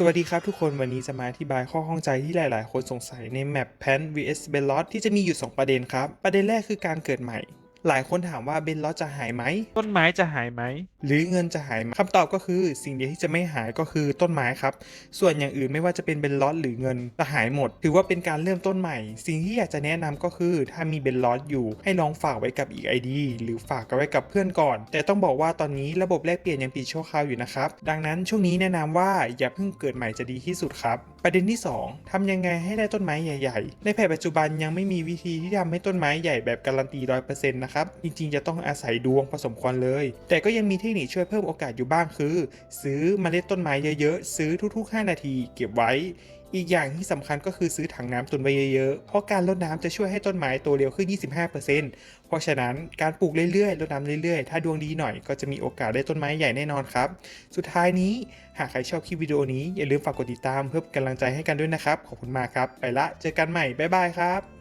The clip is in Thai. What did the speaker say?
สวัสดีครับทุกคนวันนี้จะมาอธิบายข้อข้องใจที่หลาย ๆ คนสงสัยในแมปแพน vs b e l l o t ที่จะมีอยู่ 2 ประเด็นครับ ประเด็นแรกคือการเกิดใหม่ หลายคนถามว่าเบนลอตจะหายไหม ต้นไม้จะหายไหม หรือเงินจะหายไหมคำตอบก็คือสิ่งเดียวที่จะไม่หายก็คือต้นไม้ครับ ส่วนอย่างอื่นไม่ว่าจะเป็นเบนลอตหรือเงินจะหายหมด ถือว่าเป็นการเริ่มต้นใหม่ สิ่งที่อยากจะแนะนำก็คือ ถ้ามีเบนลอตอยู่ให้ลองฝากไว้กับอีก ID หรือฝากกันไว้กับเพื่อนก่อน แต่ต้องบอกว่าตอนนี้ระบบแลกเปลี่ยนยังปิดชั่วคราวอยู่นะครับ ดังนั้นช่วงนี้แนะนำว่าอย่าเพิ่งเกิดใหม่จะดีที่สุดครับ ประเด็นที่ 2ทำยังไงให้ได้ต้นไม้ใหญ่ ๆ ในแผนปัจจุบันยังไม่มีวิธีที่ทำให้ต้นไม้ใหญ่แบบการันตีร้อยเปอร์เซ็นต์นะครับ จริงๆ จะต้องอาศัยดวงผสมควรเลย แต่ก็ยังมีเทคนิคช่วยเพิ่มโอกาสอยู่บ้างคือ ซื้อเมล็ดต้นไม้เยอะๆ ซื้อทุกๆ 5 นาทีเก็บไว้ อีกอย่างที่สำคัญก็คือซื้อถังน้ำตุนไว้เยอะๆ เพราะการรดน้ำจะช่วยให้ต้นไม้โตเร็วขึ้น 25%เพราะฉะนั้นการปลูกเรื่อยๆรดน้ำเรื่อยๆ ถ้าดวงดีหน่อยก็จะมีโอกาสได้ต้นไม้ใหญ่แน่นอนครับ สุดท้ายนี้หากใครชอบคลิปวิดีโอนี้อย่าลืมฝากกดติดตามเพื่อเป็นกำลังใจให้กันด้วยนะครับ ขอบคุณมากครับ ไปละ เจอกันใหม่ บ๊ายบายครับ